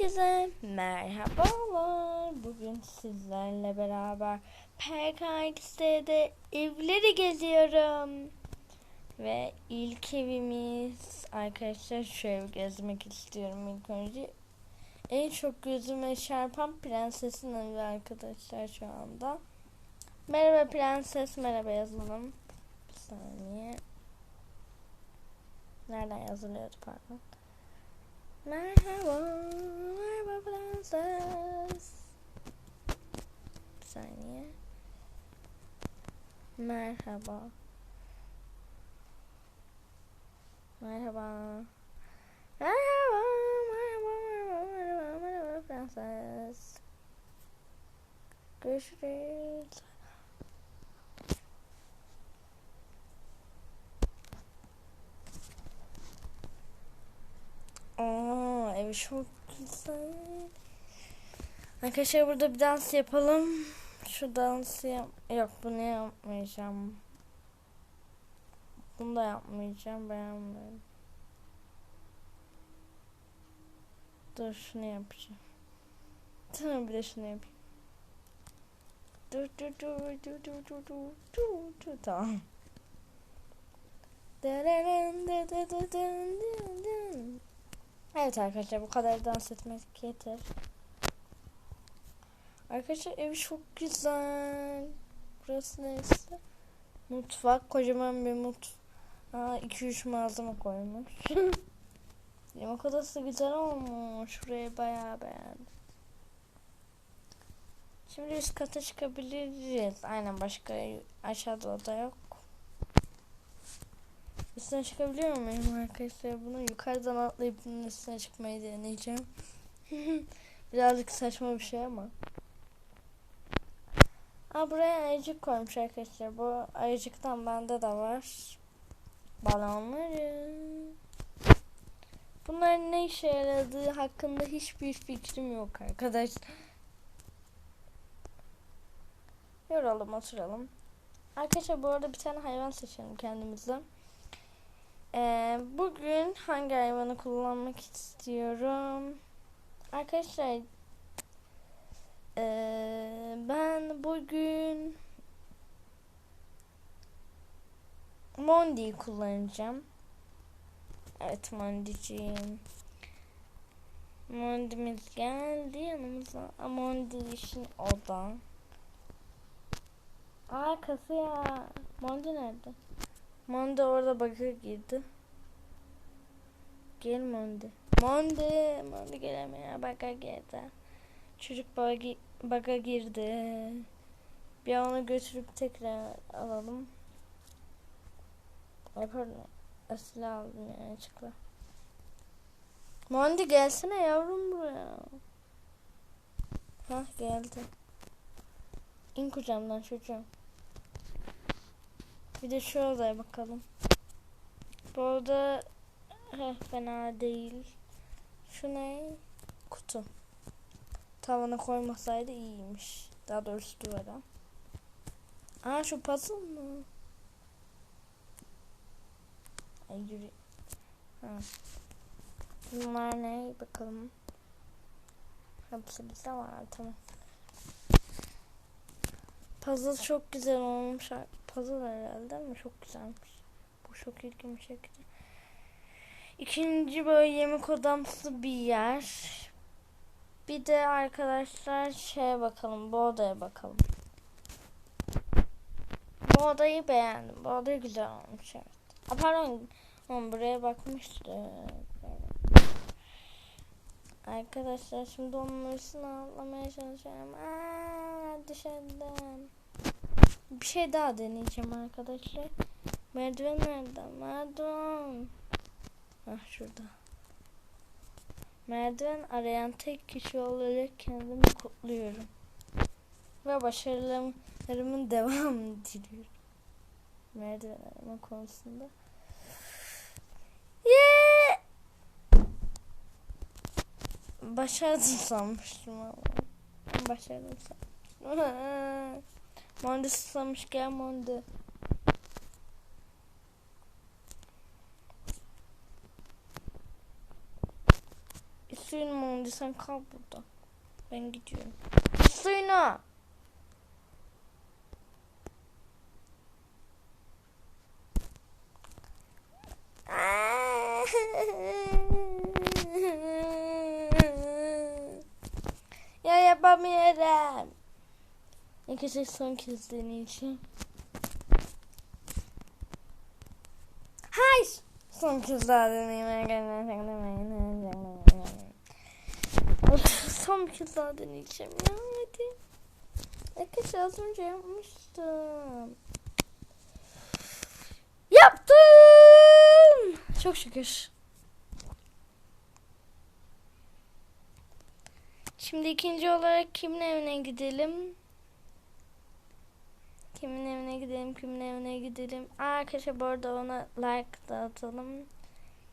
Herkese merhabalar. Bugün sizlerle beraber PKX'de evleri geziyorum. Ve ilk evimiz arkadaşlar şu ev gezmek istiyorum ilk önce. En çok gözüme çarpan prensesin evi arkadaşlar şu anda. Merhaba prenses, merhaba yazalım. Bir saniye. Nereden yazılıyordu pardon. My world belongs to us. Saniye. Merhaba. Merhaba. Merhaba. Merhaba. Merhaba. Merhaba. Merhaba. Görüşürüz. Ev çok güzel. Arkadaşlar burada bir dans yapalım. Şu dansı yap yok bunu yapmayacağım. Bunu da yapmayacağım beğenmiyorum. Dur şunu yapacağım. Tamam bir de şunu yapayım. Dur dur dur dur dur dur dur dur dur tamam. Evet arkadaşlar bu kadar dans etmek yeter. Arkadaşlar ev çok güzel. Burası neresi? Mutfak. Kocaman bir mut. Aa 2-3 malzeme koymuş. Yemek odası güzel olmuş. Şurayı bayağı beğendim. Şimdi üst kata çıkabiliriz. Aynen başka aşağıda oda yok. Üstüne çıkabiliyor muyum arkadaşlar? Bunu yukarıdan atlayıp bunun üstüne çıkmayı deneyeceğim. Birazcık saçma bir şey ama. Aa, buraya ayıcık koymuş arkadaşlar. Bu ayıcıktan bende de var. Balonları. Bunların ne işe yaradığı hakkında hiçbir fikrim yok arkadaşlar. Yoralım oturalım. Arkadaşlar bu arada bir tane hayvan seçelim kendimize. Ee, bugün hangi hayvanı kullanmak istiyorum? Arkadaşlar ee, ben bugün Mondi'yi kullanacağım. Evet Mondi'ciğim. Mondi'miz geldi yanımıza. Mondi işin oda. Aa kası ya. Mondi nerede? Mondi orada bug'a girdi. Gel Mondi. Mondi. Mondi gelemiyor. Bug'a girdi. Çocuk bug'a, bug'a girdi. Bir onu götürüp tekrar alalım. Ay pardon. Aslı aldım yani açıkla. Mondi gelsene yavrum buraya. Hah geldi. İn kucağımdan çocuğum. Bir de şu odaya bakalım. Bu oda heh, fena değil. Şu ne? Kutu. Tavana koymasaydı iyiymiş. Daha doğrusu duvara. Aa şu puzzle mı? Ay yürü. Ha. Bunlar ne? Bakalım. Hepsi bizde var. Tamam. Puzzle çok güzel olmuş. Puzzle herhalde ama çok güzelmiş. Bu çok ilgimi çekti. İkinci böyle yemek odamsı bir yer. Bir de arkadaşlar şeye bakalım. Bu odaya bakalım. Bu odayı beğendim. Bu oda güzel olmuş evet. A, pardon. Oğlum, buraya bakmıştık. Arkadaşlar şimdi onun üstüne atlamaya çalışıyorum. Aa, dışarıdan. Bir şey daha deneyeceğim arkadaşlar. Merdiven nerede? Merdiven. Ah şurada. Merdiven arayan tek kişi olarak kendimi kutluyorum. Ve başarılarımın devamını diliyorum. Merdiven arama konusunda. Başardım sanmıştım ama. Başardım sanmıştım. Monde susamış gel Monde. Suyun Monde sen kal burada. Ben gidiyorum. Suyuna. ya yapamıyorum. İkisi son kez deneyeceğim. Hayır. Son kez daha deneyeyim. Son bir kez daha deneyeceğim ya hadi. Arkadaşlar az önce yapmıştım. Yaptım. Çok şükür. Şimdi ikinci olarak kimin evine gidelim? Kimin evine gidelim, kimin evine gidelim. Arkadaşlar bu arada ona like da atalım.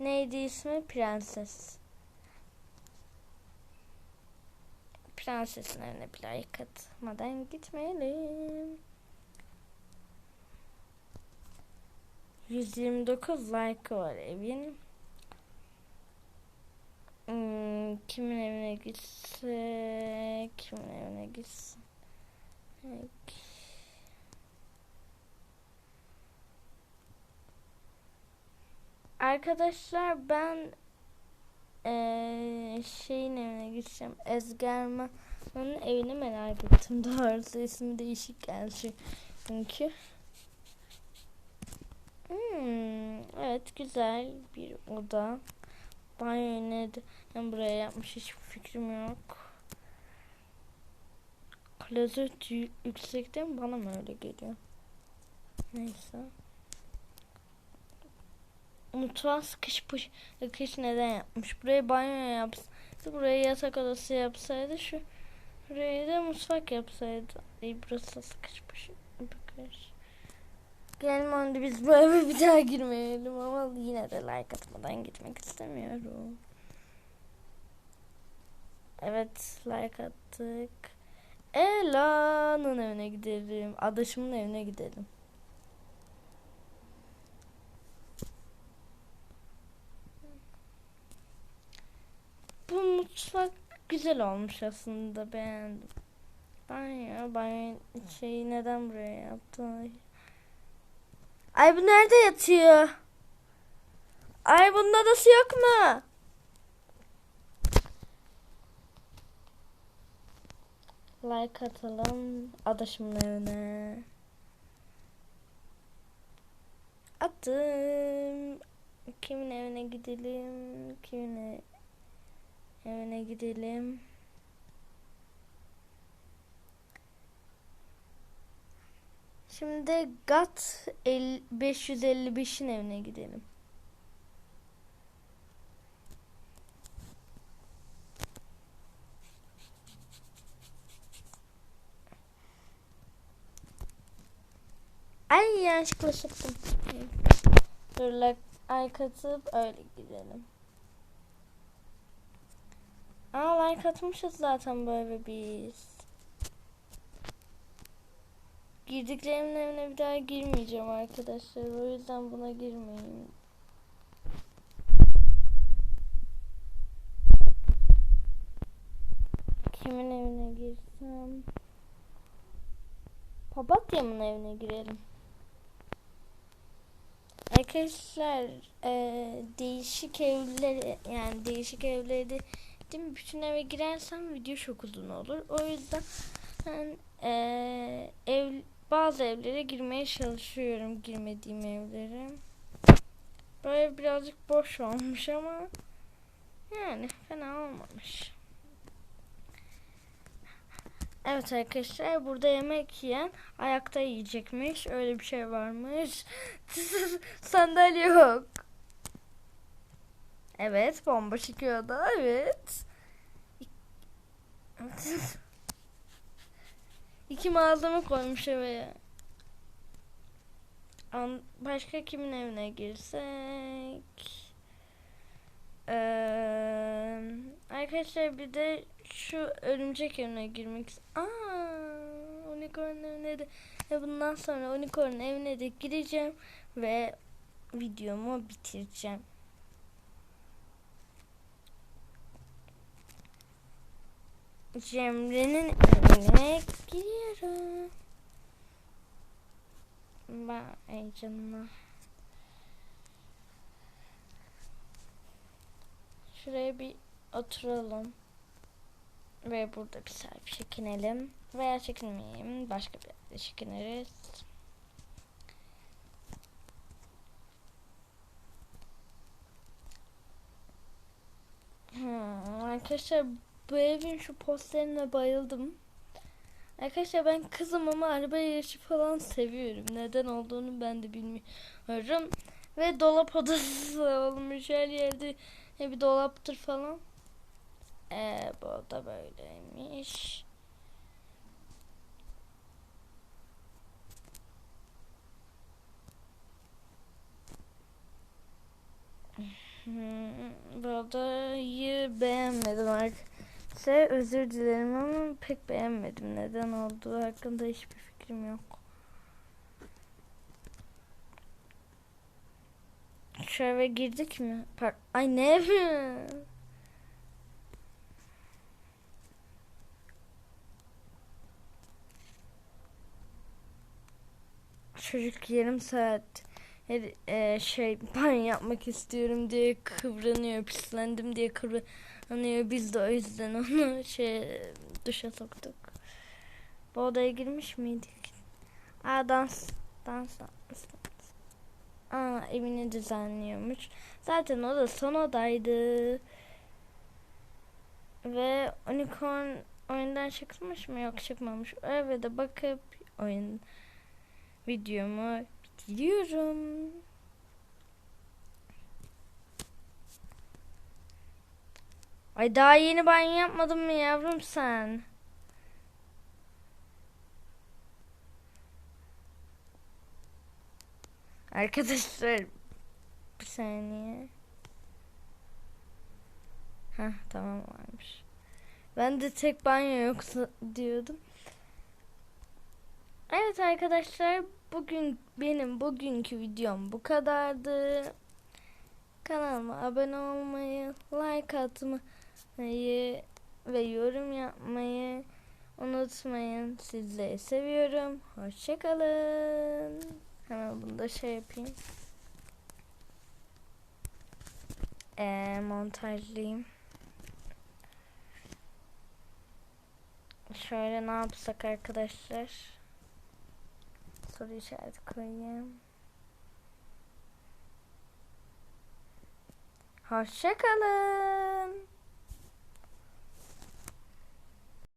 Neydi ismi? Prenses. Prensesin evine bir like atmadan gitmeyelim. 129 like var evin. Hmm, kimin evine gitsek? Kimin evine gitsek? Arkadaşlar ben ee, şeyin evine gideceğim. Ezgerman'ın evini merak ettim. Doğrusu ismi değişik geldi çünkü. Hmm, evet güzel bir oda. Banyo neden buraya yapmış hiçbir fikrim yok. Klozet yüksekten bana mı öyle geliyor? Neyse. Mutfağı sıkış pış, sıkış neden yapmış? Buraya banyo yapsaydı, buraya yatak odası yapsaydı, şu buraya da mutfak yapsaydı. Ay burası sıkış pış. Bakış. Gelmedi biz bu eve bir daha girmeyelim ama yine de like atmadan gitmek istemiyorum. Evet like attık. Ela'nın evine gidelim. Adaşımın evine gidelim. Bu mutfak güzel olmuş aslında beğendim. Banyo, banyo şeyi neden buraya yaptın? Ay bu nerede yatıyor? Ay bunun odası yok mu? Like atalım adaşımın evine. Attım. Kimin evine gidelim? Kimin evine gidelim? Şimdi GAT 555'in evine gidelim. Ay yanlışlıkla çıktım. Dur like katıp öyle gidelim. Aa like atmışız zaten böyle biz. Girdiklerimin evine bir daha girmeyeceğim arkadaşlar. O yüzden buna girmeyin. Kimin evine girsem? Papatya'mın evine girelim. Arkadaşlar e, değişik evleri yani değişik evleri mi? Bütün eve girersem video çok uzun olur. O yüzden ben e, ev bazı evlere girmeye çalışıyorum girmediğim evlere. Böyle birazcık boş olmuş ama yani fena olmamış. Evet arkadaşlar burada yemek yiyen ayakta yiyecekmiş. Öyle bir şey varmış. Sandalye yok. Evet bomba çıkıyor da evet. İki malzeme koymuş eve. Başka kimin evine girsek? Ee, arkadaşlar bir de şu örümcek evine girmek Aa, unicorn evine de ve bundan sonra unicorn evine de gireceğim ve videomu bitireceğim. Cemre'nin evine gidiyorum. Vay canına. Şuraya bir oturalım. Ve burada bir selfie çekinelim. Veya çekinmeyeyim. Başka bir yerde çekiniriz. Hmm, arkadaşlar bu evin şu posterine bayıldım. Arkadaşlar ben kızım ama araba yarışı falan seviyorum. Neden olduğunu ben de bilmiyorum. Ve dolap odası olmuş her yerde bir dolaptır falan. Ee, bu da böyleymiş. Hmm, bu odayı beğenmedim arkadaşlar. Özür dilerim ama pek beğenmedim. Neden olduğu hakkında hiçbir fikrim yok. Eve girdik mi? Par Ay ne? Çocuk yarım saat her, e, şey banyo yapmak istiyorum diye kıvranıyor, pislendim diye kıvranıyor. Biz de o yüzden onu şey duşa soktuk. Bu odaya girmiş miydik? Aa dans, dans, dans. Aa evini düzenliyormuş. Zaten o da son odaydı. Ve unicorn oyundan çıkmış mı? Yok çıkmamış. Eve de bakıp oyun videomu bitiriyorum. Ay daha yeni banyo yapmadın mı yavrum sen? Arkadaşlar bir saniye. Ha tamam varmış. Ben de tek banyo yoksa diyordum. Evet arkadaşlar bugün benim bugünkü videom bu kadardı. Kanalıma abone olmayı, like atmayı ve yorum yapmayı unutmayın. Sizleri seviyorum. Hoşçakalın. Hemen bunu da şey yapayım. Ee, montajlayayım. Şöyle ne yapsak arkadaşlar? Soru işareti koyayım. Hoşçakalın.